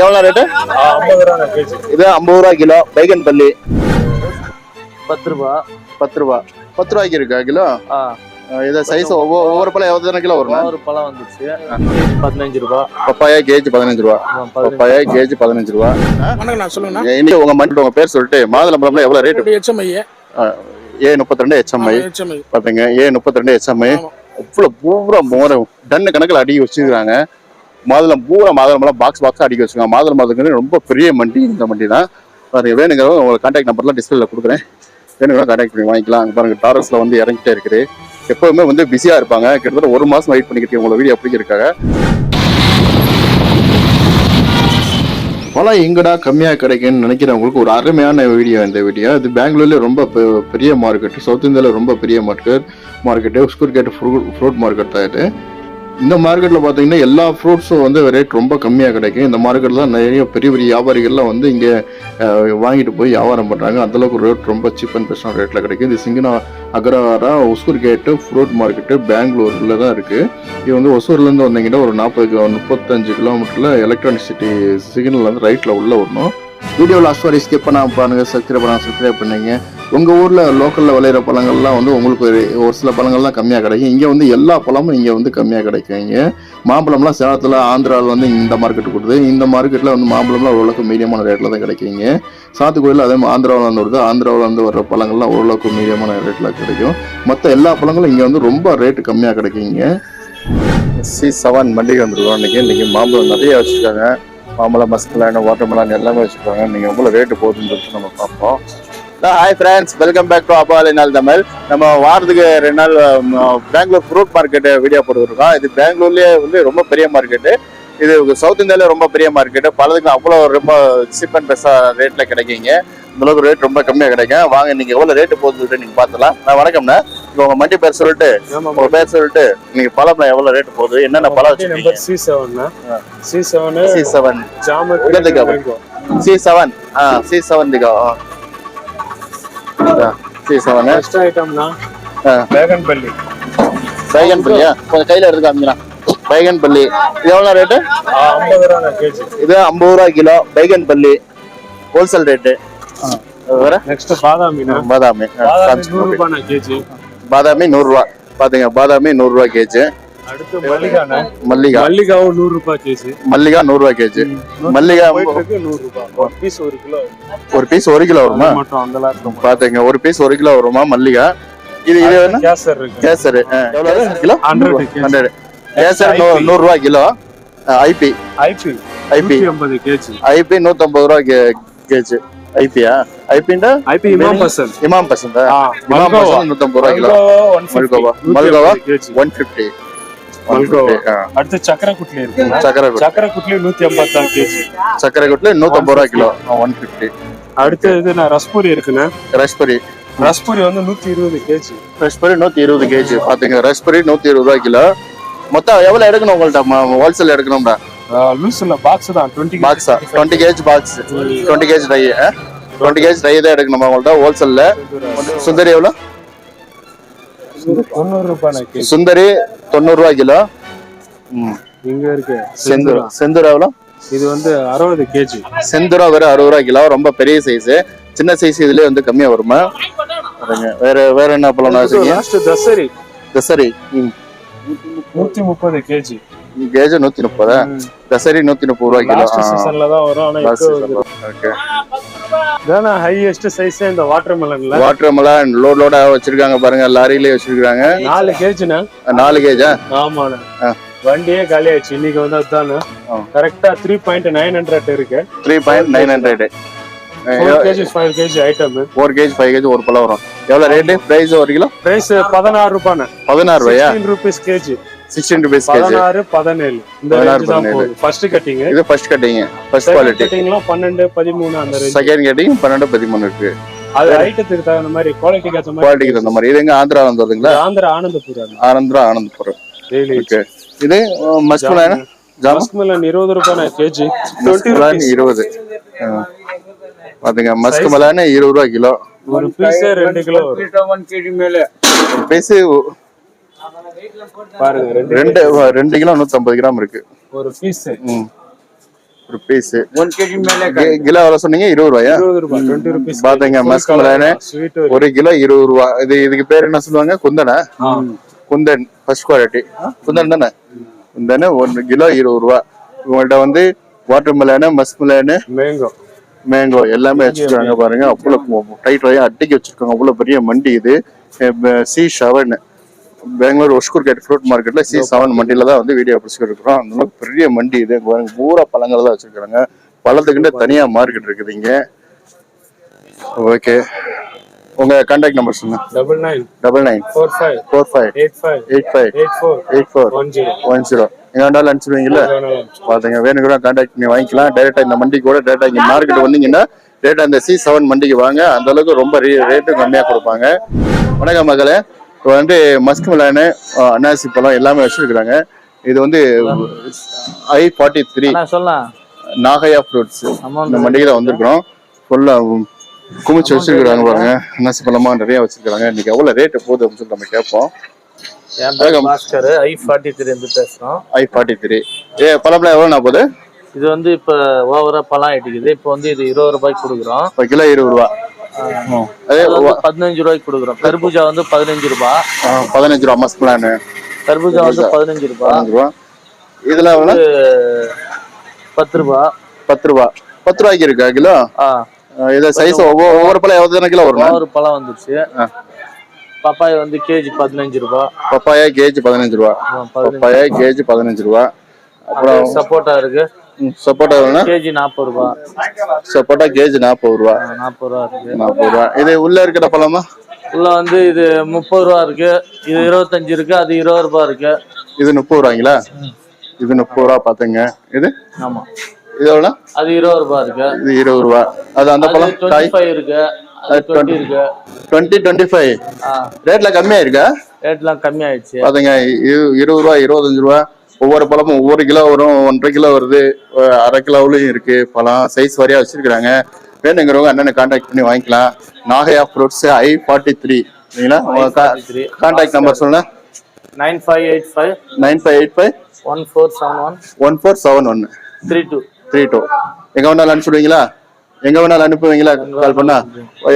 எவ்வளோ ரேட்டு? ஐம்பது ரூபா கேஜி இது ஐம்பது ரூபா கிலோ. பைகன் பள்ளி பத்து ரூபா. பத்து ரூபா. பத்து ரூபாய்க்கு இருக்கா கிலோ? இது சைஸ் ஒவ்வொரு ஒவ்வொரு பழம் எவ்வளோ கிலோ வரும் ஒரு பழம் வந்துச்சு. பதினஞ்சு ரூபா. பப்பாயா கேஜி பதினஞ்சு ரூபா. பப்பாயா கேஜி பதினஞ்சு ரூபா. வணக்கம் நான் சொல்லுங்கண்ணா. இன்னைக்கு உங்க மண்டி உங்க பேர் சொல்லிட்டு மாதுளம்பழம்ல எவ்வளவு ரேட் ஹெச்எம்ஐ ஏ. முப்பத்தி ரெண்டு ஹெச்எம்ஐ பாத்தீங்க ஏ முப்பத்தி ரெண்டு ஹெச்எம்ஐ. அவ்வளவு பூரா மோர டன்னு கணக்கில் அடுக்கி வச்சிருக்காங்க மாதுளம் பூரா மாதுளம்பழம் பாக்ஸ் பாக்ஸ் அடிக்க வச்சுக்கோங்க மாதுளம் மாதுளங்கிறது ரொம்ப பெரிய மண்டி இந்த மண்டி தான். பாருங்க வேணுங்கிறவங்க உங்களுக்கு கான்டாக்ட் நம்பர்லாம் டிஸ்பிளேல கொடுக்குறேன். வேணுங்கிற கான்டாக்ட் பண்ணி வாங்கிக்கலாம். பாருங்கள் டாரஸில் வந்து இறங்கிட்டே இருக்குது. எப்போவுமே வந்து பிஸியாக இருப்பாங்க. கிட்டத்தட்ட ஒரு மாதம் வெயிட் பண்ணிக்கிட்டு உங்களை வீடியோ பிடிக்கிறதுக்காக. பழம் எங்கடா கம்மியாக கிடைக்குன்னு நினைக்கிறவங்களுக்கு ஒரு அருமையான வீடியோ இந்த வீடியோ இது பெங்களூர்லேயே ரொம்ப பெ- பெரிய மார்க்கெட் சவுத் இந்தியாவில் ரொம்ப பெரிய மார்க்கெட் மார்க்கெட்டு ஸ்கூர்கேட் ஃப்ரூட் ஃப்ரூட் மார்க்கெட் தான் இது. இந்த மார்க்கெட்டில் பார்த்தீங்கன்னா எல்லா ஃப்ரூட்ஸும் வந்து ரேட் ரொம்ப கம்மியாக கிடைக்கும். இந்த மார்க்கெட்டில் தான் நிறைய பெரிய பெரிய வியாபாரிகள்லாம் வந்து இங்கே வாங்கிட்டு போய் வியாபாரம் பண்ணுறாங்க அந்தளவுக்கு ரேட் ரொம்ப சீப் அண்ட் பெஸ்டான ரேட்டில் கிடைக்கும். இது சிங்கனா அகரவாரா ஒசூர் கேட்டு ஃப்ரூட் மார்க்கெட்டு பெங்களூரில் தான் இருக்குது இது வந்து ஒசூர்லேருந்து வந்தீங்கன்னா ஒரு நாற்பது முப்பத்தஞ்சு கிலோமீட்டரில் எலக்ட்ரானிக் சிட்டி சிக்னல் வந்து ரைட்டில் உள்ள வரணும். வீடியோ லாஸ்ட் வரை ஸ்கிப் பண்ணாம பாருங்க சப்ஸ்கிரைப் பண்ணாம சப்ஸ்கிரைப் பண்ணுங்க. உங்கள் ஊரில் லோக்கலில் விளையிற பழங்கள்லாம் வந்து உங்களுக்கு ஒரு ஒரு சில பழங்கள்லாம் கம்மியாக கிடைக்கும். இங்கே வந்து எல்லா பழமும் இங்கே வந்து கம்மியாக கிடைக்கும் மாம்பழம்லாம் சேலத்தில் ஆந்திராவில் வந்து இந்த மார்க்கெட் கொடுக்குது. இந்த மார்க்கெட்டில் வந்து மாம்பழம்லாம் ஓரளவுக்கு மீடியமான ரேட்டில் தான் கிடைக்குங்க. சாத்துக்குடியில் அதே மாதிரி ஆந்திராவில் வந்து வருது. ஆந்திராவில் வந்து வர்ற பழங்கள்லாம் ஓரளவுக்கு மீடியமான ரேட்டில் கிடைக்கும். மற்ற எல்லா பழங்களும் இங்கே வந்து ரொம்ப ரேட்டு கம்மியாக கிடைக்குங்க. சி செவன் மண்டிகை வந்துருக்கோம் இன்றைக்கி இன்றைக்கி மாம்பழம் நிறைய வச்சுருக்காங்க. மாம்பழம் மஸ்கலான வாட்டர் மெலான் எல்லாமே வச்சுருக்காங்க. நீங்கள் எவ்வளோ ரேட்டு போகுதுன்னு சொல்லிட்டு நம்ம பார்ப்போம். Hi friends welcome back to அபாலி நாள் தமிழ் நம்ம வாரத்துக்கு ரெண்டு நாள் பெங்களூர் ஃப்ரூட் மார்க்கெட்டு வீடியோ போட்டுருக்கோம் இது பெங்களூர்லேயே வந்து ரொம்ப பெரிய மார்க்கெட்டு இது சவுத் இந்தியாவில ரொம்ப பெரிய மார்க்கெட்டு பழத்துக்கு அவ்வளோ ரொம்ப சீப் அண்ட் பெஸ்டாக ரேட்டில் கிடைக்குங்க. இந்த அளவுக்கு ரேட் ரொம்ப கம்மியாக கிடைக்கும் வாங்க நீங்க எவ்வளோ ரேட்டு போகுதுன்னு சொல்லிட்டு நீங்க பார்த்துலாம் நான் வணக்கம்ண்ணா. இப்போ உங்க மண்டி பேர் சொல்லிட்டு உங்க பேர் சொல்லிட்டு நீங்க பழம் எவ்வளவு ரேட் போகுது? என்னென்ன பழம் வச்சிருக்கீங்க? C seven C seven C seven அப்புறம். சி செவன் ஆ சி செவன் திகா சி செவன் ஃபர்ஸ்ட் ஐட்டம்னா ஆ. வேகன் பள்ளி பைகன் பள்ளியா கொஞ்சம் கையில எடுத்து காமிக்கலாம் பைகன் பள்ளி இது எவ்வளோ ரேட்டு ஐம்பது ரூபா கேஜி இது ஐம்பது ரூபா kilo Banganapalli wholesale rate வேற? நெக்ஸ்ட் பாதாமி பாதாமி. நூறு. ரூபாய் பாதாமி நூறுரூவா பாத்தீங்க பாதாமி நூறுரூவா கேஜி. மல்லிகா மல்லிகாவும் நூறு ரூபாய் கேஜி. மல்லிகா நூறுரூவா கேஜி. மல்லிகா நூறு ரூபாய் ஒரு பீஸ் ஒரு கிலோ. ஒரு பீஸ் ஒரு கிலோ வருமா? பாத்துங்க ஒரு பீஸ் ஒரு கிலோ வருமா மல்லிகா? இது இது என்ன? கேசர் கேசரு. எவ்வளவு? கிலோ? ஹண்ட்ரட் ஹண்ட்ரட் கேசர் நூறு ரூபா கிலோ. ஐபி ஐபி ஐபி ஐம்பது கேஜி. ஐபி நூத்தம்பது ரூபா கேஜி. ஐபியா ஐபிண்டா ஐபி இமாம் பசன் இமாம் ஆ, இமாம். பசந்த் நூத்தம்பது ரூபா kilo. Malgova 150. Malgova. One fifty. அடுத்து சக்கரை குட்லி இருக்கு சக்கரை சக்கரை குட்லி நூத்தி ஐம்பத்தாறு கேஜி. சக்கரை கொட்டில நூத்தம்பது ரூபா கிலோ. ஒன் ஃபிஃப்டி அடுத்து இது நான் ரஸ்பூரி இருக்குண்ணே. ரஸ்பெரி. ரஸ்பூரி வந்து நூத்தி இருபது கேஜி. ரஸ்பெரி நூத்தி இருபது கேஜி. பாத்துங்க ரஸ்பெரி நூத்தி இருபது ரூபா கிலோ. மொத்தம் எவ்வளவு எடுக்கணும் உங்கள்ட்ட? ஹோல்சேல் எடுக்கணும்டா. லூஸ்ல பாக்ஸ் தான். Twenty பாக்ஸா twenty KG box twenty KG tie twenty KG டை தான் எடுக்கணுமா உங்கள்ட்ட ஹோல்சேல்ல சுந்தரி எவ்வளோ? ரூபாய் சுந்தரி தொண்ணூறு ரூபா கிலோ. இங்க இருக்கு. செந்தூர் செந்தூர். எவ்வளோ? இது வந்து அறுபது கேஜி செந்தூரா வெறும் அறுபது ரூபா கிலோ. ரொம்ப பெரிய சைஸ் சின்ன சைஸ் இதுலயே வந்து கம்மியா வருமா. வேற வேற என்ன பழம் தசரி. தசரி. ம். நூத்தி முப்பது கேஜி. கேஜ் நூத்தி முப்பதா? தசரி நூத்தி முப்பது ரூபா கிலோ சீசன்ல தான் வரும் ஆனா இப்போ ஓகே. இதான ஹையஸ்ட் சைஸ் இந்த வாட்டர் மெலன்ல வாட்டர் மெலான் லோட் லோடா வச்சிருக்காங்க பாருங்க லாரியிலே வச்சிருக்காங்க. நாலு கேஜினா நாலு கேஜா? ஆமாண்ணே. வண்டியே காலி ஆயிடுச்சு இன்னைக்கு வந்து அதுதானே. கரெக்டா த்ரீ பாயிண்ட் நைன் ஹண்ட்ரட் இருக்கு. Three point nine hundred five KG item four KG five KG ஒரு பழம் வரும். எவ்வளவு ரேட்டு பிரைஸ் ஒரு கிலோ? பிரைஸ் பதினாறு ரூபாண்ணே. பதினாறு ரூபாயா? Rupees KG sixteen rupees KG பதினாறு பதினேழு. இந்த பதினாறு, பதினேழு. ஃபர்ஸ்ட் கட்டிங் இது ஃபர்ஸ்ட் கட்டிங் ஃபர்ஸ்ட் குவாலிட்டி கட்டிங்லாம் பன்னெண்டு பதிமூணு அந்த செகண்ட் கட்டிங் பன்னெண்டு பதிமூணு இருக்கு. அது ஐட்டத்துக்கு தகுந்த மாதிரி குவாலிட்டிக்கு ஏற்ற மாதிரி குவாலிட்டிக்கு தகுந்த மாதிரி. இது எங்க ஆந்திரா வந்து வருதுங்களா இது ஆந்திரா ஆனந்தபுரம் ஆனந்திரா ஆனந்தபுரம் ஓகே இது மஸ்குலான ஜாம். மஸ்க்மெலன் இருபது ரூபாய் கேஜி. மஸ்குலான் இருபது. பாத்துங்க மஸ்கு மலான்னு இருபது ரூபா கிலோ. ஒரு பீஸ் ரெண்டு கிலோ வரும். பீஸ் பாருங்க ரெண்டு ரெண்டு கிலோ நூத்தம்பது கிராம் இருக்கு. ஒரு பீஸ் ஒன் கேஜி மேலே கிலோ எவ்வளவு சொன்னீங்க? இருபது ரூபாயா? டுவெண்ட்டி ருபீஸ் பாத்தீங்க மஸ்க் மிலானு ஸ்வீட் ஒரு கிலோ இருபது ரூபா. இது இதுக்கு பேர் என்ன சொல்லுவாங்க? குந்தனா? குந்தன் ஃபர்ஸ்ட் குவாலிட்டி குந்தன் தானே? குந்தன் ஒன்று கிலோ இருபது ரூபா. உங்கள்ட்ட வந்து watermelon muskmelon mango mango எல்லாமே வச்சிருக்காங்க பாருங்க. அவ்வளோ டைட் வரையும் அட்டிக்கு வச்சிருக்காங்க. அவ்வளோ பெரிய மண்டி இது. C seven Bangalore ஒஷ்கூர் gate fruit மார்க்கெட்ல சி செவன் மண்டியில தான் வந்து வீடியோ பிடிச்சிட்டு இருக்கிறோம் அந்த அளவுக்கு பெரிய மண்டி இது. பாருங்க பூரா பழங்கள் தான் வச்சிருக்காங்க பழத்துக்குன்னு தனியா மார்க்கெட் இருக்குது இங்க. ஓகே உங்க கான்டாக்ட் நம்பர் சொல்லுங்க. Double nine double nine four five four five eight five eight five eight four eight four one zero one zero எங்க வேண்டாலும் அனுப்பிச்சிடுவீங்கல்ல வேணும் கூட கான்டாக்ட் பண்ணி வாங்கிக்கலாம். டேரக்டா இந்த மண்டிக்கு கூட டேரக்டா இங்க மார்க்கெட் வந்தீங்கன்னா டேரக்டா இந்த சி செவன் மண்டிக்கு வாங்க. அந்த அளவுக்கு ரொம்ப ரேட்டும் கம்மியா கொடுப்பாங்க. வணக்கம் மகளே. இப்போ வந்து மஸ்க் மிலானு அன்னாசி பழம் எல்லாமே வச்சிருக்கிறாங்க. இது வந்து ஐ ஃபார்ட்டி த்ரீ சொல்லலாம் நாகையா ஃப்ரூட்ஸ். இந்த மண்டிக்கு தான் வந்திருக்கிறோம். ஃபுல்லா குமிச்சு வச்சிருக்கிறாங்க பாருங்க. அன்னாசி பழமா நிறைய வச்சிருக்காங்க இன்னைக்கு எவ்வளவு ரேட் போகுது அப்படின்னு சொல்லி நம்ம கேட்போம். ஐ ஃபார்ட்டி த்ரீ பேசுறோம். ஐ ஃபார்ட்டி த்ரீ. ஏ பழம்லாம் எவ்வளோண்ணா போகுது? இது வந்து இப்ப ஓவரா பழம் ஆயிட்டுக்குது இப்போ வந்து இது இருபது ரூபாய்க்கு கொடுக்குறோம். இப்போ கிலோ இருபது ரூபா. பதினஞ்சு ரூபாய்க்கு கொடுக்குறோம். கர்பூஜா வந்து பதினஞ்சு ரூபாய் பதினஞ்சு ரூபா மஸ்க் பிளான். கர்பூஜா வந்து பதினஞ்சு ரூபாய் ரூபா. இதுல எவ்வளோ? பத்து ரூபாய் பத்து ரூபா. பத்து ரூபாய்க்கு இருக்கா கிலோ? இது சைஸ் ஒவ்வொரு ஒவ்வொரு பழம் எவ்வளோ கிலோ வரும் ஒரு பழம் வந்துருச்சு. பப்பாய் வந்து கேஜி பதினஞ்சு ரூபாய் பப்பாயா கேஜ் பதினஞ்சு ரூபா. பப்பாயா கேஜ் பதினஞ்சு ரூபா. அப்புறம் சப்போட்டா இருக்கு. சப்போட்டா கேஜி நாற்பது ரூபாய் சப்போட்டா கேஜ் நாற்பது ரூபா. நாற்பது ரூபா இருக்கு. நாற்பது ரூபா. இது உள்ள இருக்கிற பழமா? உள்ள வந்து இது முப்பது ரூபா இருக்கு. இது இருபத்தஞ்சு இருக்கு. அது இருபது ரூபாய் இருக்கு. இது முப்பது ரூபாய்ங்களா? இது முப்பது ரூபா பாத்துங்க இது? ஆமா. இது எவ்வளோ அது இருபது ரூபாய் இருக்கு. இது இருபது ரூபா. அது அந்த பழம் காய்? ஃபைவ் இருக்கு. அது டுவெண்ட்டி இருக்கு. டுவெண்ட்டி ஃபைவ் ஆ. ரேட்ல கம்மியா இருக்கா? ரேட்லாம் கம்மி ஆயிடுச்சு பாத்தீங்க இரு- இருபது ரூபா இருபத்தஞ்சு ரூபா. ஒவ்வொரு பழமும் ஒவ்வொரு கிலோ வரும் ஒன்றரை கிலோ வருது அரை கிலோவுலயும் இருக்கு. பழம் சைஸ் வாரியா வச்சிருக்காங்க வேணுங்கிறவங்க அண்ணனை கான்டாக்ட் பண்ணி வாங்கிக்கலாம். Nagaiah fruits I forty three three contact number சொல்லுங்க. Nine five eight five nine five eight five one four seven one one four seven one three two three two எங்க வேணாலும் அனுப்பிச்சுடுவீங்களா? எங்க வேணாலும் அனுப்புவீங்களா? கால் பண்ணா?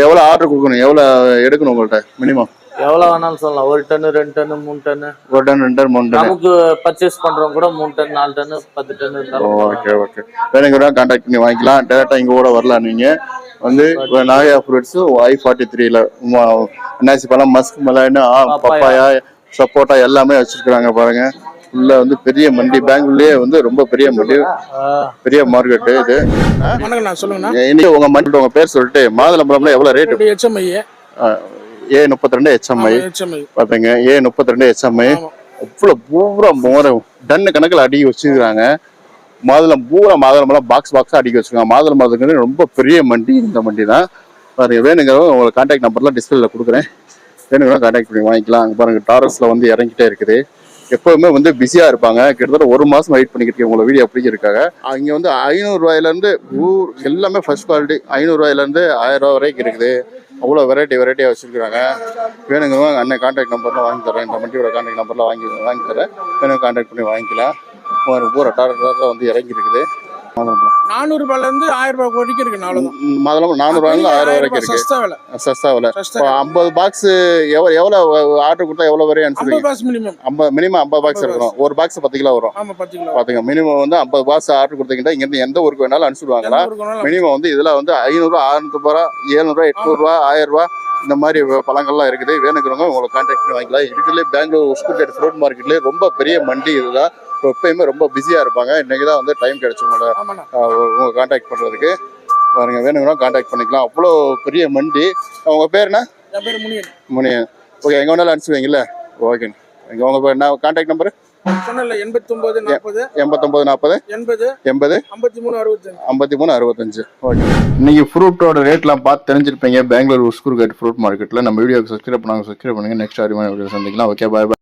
எவ்வளவு ஆர்டர் கொடுக்கணும்? எவ்வளவு எடுக்கணும் உங்கள்ட்ட? மினிமம் எவ்வளவு வேணாலும் சொல்லலாம். ஒரு டன்னு ரெண்டு டன்னு மூணு டன்னு ஒரு டன் ரெண்டு டன் மூணு டன். நமக்கு பர்ச்சேஸ் பண்றவங்க கூட மூணு டன் நாலு டன்னு பத்து டன் இருந்தாலும் ஓகே ஓகே வேணுங்கிறவங்க கான்டாக்ட் பண்ணி வாங்கிக்கலாம். டேரக்டா இங்க கூட வரலாம் நீங்க. வந்து நாகையா ஃப்ரூட்ஸ் ஐ ஃபார்ட்டி த்ரீல அன்னாசி பழம் மஸ்க் மலான்னு பப்பாயா. சப்போட்டா எல்லாமே வச்சிருக்காங்க பாருங்க. உள்ள வந்து பெரிய மண்டி பெங்களூர்லயே வந்து ரொம்ப பெரிய மண்டி. பெரிய மார்க்கெட் இது. வணக்கண்ணா சொல்லுங்கண்ணா. இன்னைக்கு உங்க மண்டி உங்க பேர் சொல்லிட்டு மாதுளம்பழம்ல எவ்வளவு ரேட் ஹெச்எம்ஐ ஏ முப்பத்தி ரெண்டு ஹெச்எம்ஐ பாத்தீங்க? ஏ முப்பத்தி ரெண்டு ஹெச்எம்ஐ அவ்வளவு பூரா மோர டன் கணக்குல அடுக்கி வச்சிருக்காங்க மாதுளம் பூரா மாதுளம்பழம் பாக்ஸ் பாக்ஸா அடுக்கி வச்சிருக்காங்க. மாதுளம் மரத்துக்கு ரொம்ப பெரிய மண்டி இந்த மண்டி தான். பாருங்க வேணுங்கிறவங்க உங்களுக்கு கான்டாக்ட் நம்பர்லாம் டிஸ்பிளேல கொடுக்குறேன். வேணுங்கிறவங்க கான்டாக்ட் பண்ணி வாங்கிக்கலாம். அங்க பாருங்க டாரஸ்ல வந்து இறங்கிட்டே இருக்குது. எப்பவுமே வந்து பிஸியா இருப்பாங்க. கிட்டத்தட்ட ஒரு மாசம் வெயிட் பண்ணிக்கிட்டு உங்களை வீடியோ பிடிச்சிருக்காங்க அங்க வந்து ஐநூறு ரூபாயில இருந்து ஊர் எல்லாமே ஃபர்ஸ்ட் குவாலிட்டி ஐநூறு ரூபாயில இருந்து ஆயிரம் ரூபாய் வரைக்கும் இருக்குது. அவ்வளோ வெரைட்டி வெரைட்டியாக வச்சுருக்கிறாங்க. வேணுங்கிறவங்க அண்ணன் கான்டாக்ட் நம்பர்லாம் வாங்கி தரேன். இந்த வண்டியோட கான்டாக்ட் நம்பர்லாம் வாங்கி வாங்கி தரேன். வேணும் கான்டாக்ட் பண்ணி வாங்கிக்கலாம். ஒரு பூரா டாரர் வந்து இறங்கி இருக்குது மாதுளம்பழம் நானூறு ரூபாயில இருந்து ஆயிரம் ரூபாய் வரைக்கும் இருக்கு அவ்வளவுதான். ம், மாதுளம்பழம் நானூறுவாயிலிருந்து ஆயிரம் வரைக்கும் இருக்கு. சஸ்தா விலை. சஸ்தாவில் சஸ்தா இப்போ ஐம்பது பாக்ஸ் எவ்வளோ எவ்வளோ ஆர்டர் கொடுத்தா எவ்வளோ வரையும் மினிமம் ஐம்பது மினிமம் ஐம்பது பாக்ஸ் இருக்கணும். ஒரு பாக்ஸ் பத்து கிலோ வரும். ஆமா பத்து கிலோ. பாத்துங்க மினிமம் வந்து ஐம்பது பாக்ஸ் ஆர்டர் கொடுத்தீங்கன்னா இங்கேருந்து எந்த ஊருக்கு வேணாலும் வேணாலும் மினிமம் வந்து இதுல வந்து ஐநூறுரூவா எழுநூறுவா எட்நூறுவா ஆயிரம் ரூபா இந்த மாதிரி பழங்கள்லாம் இருக்குது. வேணுங்கிறவங்க உங்களை கான்டாக்ட் பண்ணி வாங்கிக்கலாம். இருக்குல்லே பெங்களூர் உஸ்கூர்கேட் ஃப்ரூட் மார்க்கெட்லேயே ரொம்ப பெரிய மண்டி இதுதான். எப்பயுமே ரொம்ப பிஸியாக இருப்பாங்க. இன்னைக்கு தான் வந்து டைம் கிடைச்சு உங்களை உங்களை கான்டாக்ட் பண்ணுறதுக்கு பாருங்க வேணுங்கிறவங்க கான்டாக்ட் பண்ணிக்கலாம். அவ்வளோ பெரிய மண்டி. உங்க பேர் என்ன? என் பேர் முனியன். முனியன். ஓகே எங்கே வேணாலும் அனுப்பிச்சுவீங்கல்ல ஓகே இங்கே உங்கள் பேர் என்ன? கான்டாக்ட் நம்பர் சொன்னல எண்பத்தி ஒன்பது நாற்பது எண்பத்தொம்பது நாற்பது எண்பது எண்பது ஐம்பத்தி மூணு அறுபத்தஞ்சு. ஐம்பத்தி மூணு அறுபத்தஞ்சு. ஓகே இன்னைக்கு ஃப்ரூட்டோட ரேட்லாம் பார்த்து தெரிஞ்சிருப்பீங்க. பெங்களூர் உஸ்கூர் கேட் ஃப்ரூட் மார்க்கெட்டில் நம்ம வீடியோக்கு சப்ஸ்கிரைப் பண்ணாங்க சப்ஸ்கிரைப் பண்ணுங்க. நெக்ஸ்ட் அருமையான வீடியோ சந்திக்கலாம். ஓகே பாய் பாய்